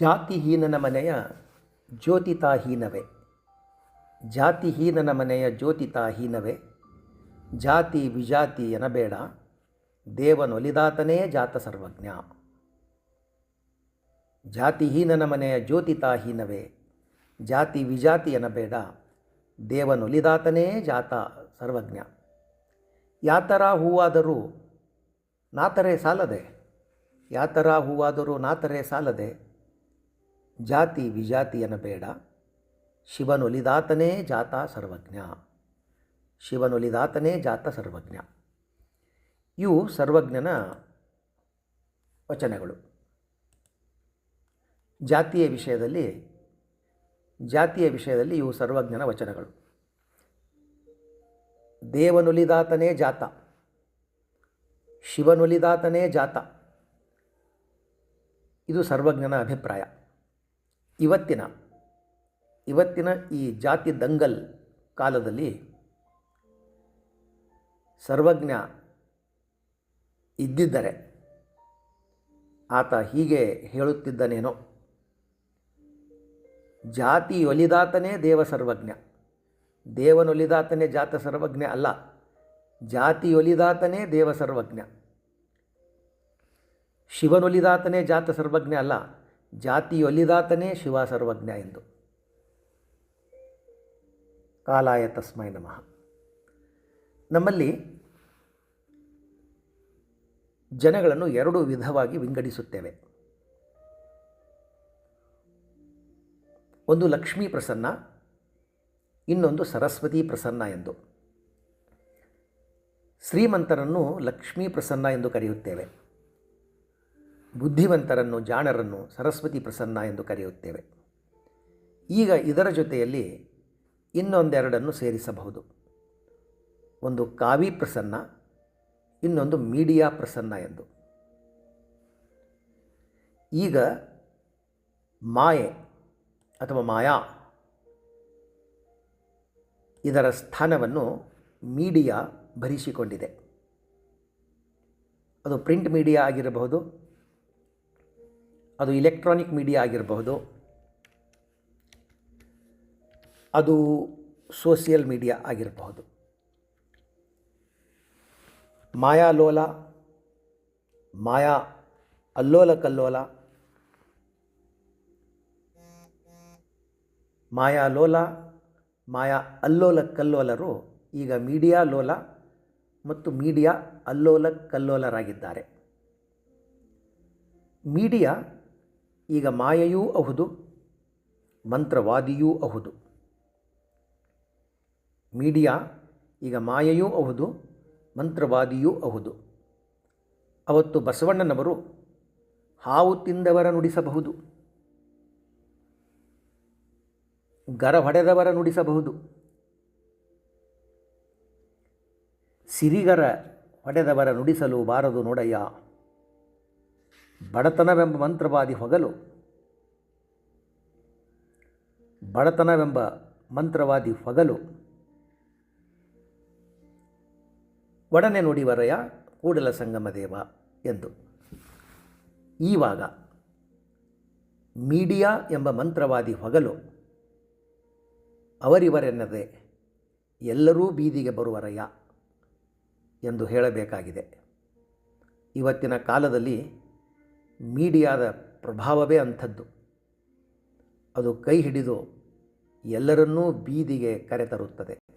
ಜಾತಿಹೀನನ ಮನೆಯ ಜ್ಯೋತಿತಾಹೀನವೇ. ಜಾತಿಹೀನನ ಮನೆಯ ಜ್ಯೋತಿತಾಹೀನವೇ. ಜಾತಿ ವಿಜಾತಿ ಎನಬೇಡ ದೇವನೊಲಿದಾತನೇ ಜಾತ ಸರ್ವಜ್ಞ. ಜಾತಿಹೀನನ ಮನೆಯ ಜ್ಯೋತಿತಾಹೀನವೇ. ಜಾತಿ ವಿಜಾತಿ ಎನಬೇಡ ದೇವನೊಲಿದಾತನೇ ಜಾತ ಸರ್ವಜ್ಞ. ಯಾತರ ಹೂವಾದರೂ ನಾತರೆ ಸಾಲದೆ. ಯಾತರ ಹೂವಾದರೂ ನಾತರೆ ಸಾಲದೆ. ಜಾತಿ ವಿಜಾತಿಯನ್ನು ಬೇಡ ಶಿವನೊಲಿದಾತನೇ ಜಾತ ಸರ್ವಜ್ಞ. ಶಿವನೊಲಿದಾತನೇ ಜಾತ ಸರ್ವಜ್ಞ. ಇವು ಸರ್ವಜ್ಞನ ವಚನಗಳು. ಜಾತಿಯ ವಿಷಯದಲ್ಲಿ ಜಾತಿಯ ವಿಷಯದಲ್ಲಿ ಇವು ಸರ್ವಜ್ಞನ ವಚನಗಳು. ದೇವನೊಲಿದಾತನೇ ಜಾತ. ಶಿವನೊಲಿದಾತನೇ ಜಾತ. ಇದು ಸರ್ವಜ್ಞನ ಅಭಿಪ್ರಾಯ. ಇವತ್ತಿನ ಇವತ್ತಿನ ಈ ಜಾತಿ ದಂಗಲ್ ಕಾಲದಲ್ಲಿ ಸರ್ವಜ್ಞ ಇದ್ದಿದ್ದರೆ ಆತ ಹೀಗೆ ಹೇಳುತ್ತಿದ್ದನೇನೋ, ಜಾತಿ ಒಲಿದಾತನೇ ದೇವ ಸರ್ವಜ್ಞ. ದೇವನೊಲಿದಾತನೇ ಜಾತ ಸರ್ವಜ್ಞ ಅಲ್ಲ ಜಾತಿಯೊಲಿದಾತನೇ ದೇವ ಸರ್ವಜ್ಞ. ಶಿವನೊಲಿದಾತನೇ ಜಾತ ಸರ್ವಜ್ಞ ಅಲ್ಲ ಜಾತಿಯೊಲಿದಾತನೇ ಶಿವ ಸರ್ವಜ್ಞ ಎಂದು. ಕಾಲಾಯ ತಸ್ಮೈ ನಮಃ. ನಮ್ಮಲ್ಲಿ ಜನಗಳನ್ನು ಎರಡು ವಿಧವಾಗಿ ವಿಂಗಡಿಸುತ್ತೇವೆ. ಒಂದು ಲಕ್ಷ್ಮೀ ಪ್ರಸನ್ನ, ಇನ್ನೊಂದು ಸರಸ್ವತಿ ಪ್ರಸನ್ನ ಎಂದು. ಶ್ರೀಮಂತರನ್ನು ಲಕ್ಷ್ಮೀ ಪ್ರಸನ್ನ ಎಂದು ಕರೆಯುತ್ತೇವೆ. ಬುದ್ಧಿವಂತರನ್ನು, ಜಾಣರನ್ನು ಸರಸ್ವತಿ ಪ್ರಸನ್ನ ಎಂದು ಕರೆಯುತ್ತೇವೆ. ಈಗ ಇದರ ಜೊತೆಯಲ್ಲಿ ಇನ್ನೊಂದೆರಡನ್ನು ಸೇರಿಸಬಹುದು. ಒಂದು ಕಾವಿ ಪ್ರಸನ್ನ, ಇನ್ನೊಂದು ಮೀಡಿಯಾ ಪ್ರಸನ್ನ ಎಂದು. ಈಗ ಮಾಯೆ ಅಥವಾ ಮಾಯಾ ಇದರ ಸ್ಥಾನವನ್ನು ಮೀಡಿಯಾ ಭರಿಸಿಕೊಂಡಿದೆ. ಅದು ಪ್ರಿಂಟ್ ಮೀಡಿಯಾ ಆಗಿರಬಹುದು ಅದು ಇಲೆಕ್ಟ್ರಾನಿಕ್ ಮೀಡಿಯಾ ಆಗಿರಬಹುದು. ಅದು ಸೋಷಿಯಲ್ ಮೀಡಿಯಾ ಆಗಿರಬಹುದು. ಮಾಯಾ ಲೋಲ, ಮಾಯಾ ಅಲ್ಲೋಲ ಕಲ್ಲೋಲ, ಮಾಯಾ ಲೋಲ, ಮಾಯಾ ಅಲ್ಲೋಲ ಕಲ್ಲೋಲರು ಈಗ ಮೀಡಿಯಾ ಲೋಲ ಮತ್ತು ಮೀಡಿಯಾ ಅಲ್ಲೋಲ ಕಲ್ಲೋಲರಾಗಿದ್ದಾರೆ. ಮೀಡಿಯಾ ಈಗ ಮಾಯೆಯೂ ಅಹುದು, ಮಂತ್ರವಾದಿಯೂ ಅಹುದು. ಮೀಡಿಯಾ, ಈಗ ಮಾಯೆಯೂ ಅಹುದು, ಮಂತ್ರವಾದಿಯೂ ಅಹುದು. ಅವತ್ತು ಬಸವಣ್ಣನವರು ಹಾವು ತಿಂದವರ ನುಡಿಸಬಹುದು. ಗರ ಹೊಡೆದವರ ನುಡಿಸಬಹುದು. ಸಿರಿಗರ ಹೊಡೆದವರ ನುಡಿಸಲು ಬಾರದು ನೋಡಯ್ಯ. ಬಡತನವೆಂಬ ಮಂತ್ರವಾದಿ ಹೊಗಲು. ಬಡತನವೆಂಬ ಮಂತ್ರವಾದಿ ಹೊಗಲು. ಒಡನೆ ನುಡಿವರಯ ಕೂಡಲ ಸಂಗಮದೇವ ಎಂದು. ಈವಾಗ ಮೀಡಿಯಾ ಎಂಬ ಮಂತ್ರವಾದಿ ಹೊಗಲು. ಅವರಿವರೆನ್ನದೆ ಎಲ್ಲರೂ ಬೀದಿಗೆ ಬರುವರಯ್ಯ ಎಂದು ಹೇಳಬೇಕಾಗಿದೆ. ಇವತ್ತಿನ ಕಾಲದಲ್ಲಿ ಮೀಡಿಯಾದ ಪ್ರಭಾವವೇ ಅಂಥದ್ದು. ಅದು ಕೈ ಹಿಡಿದು ಎಲ್ಲರನ್ನೂ ಬೀದಿಗೆ ಕರೆತರುತ್ತದೆ.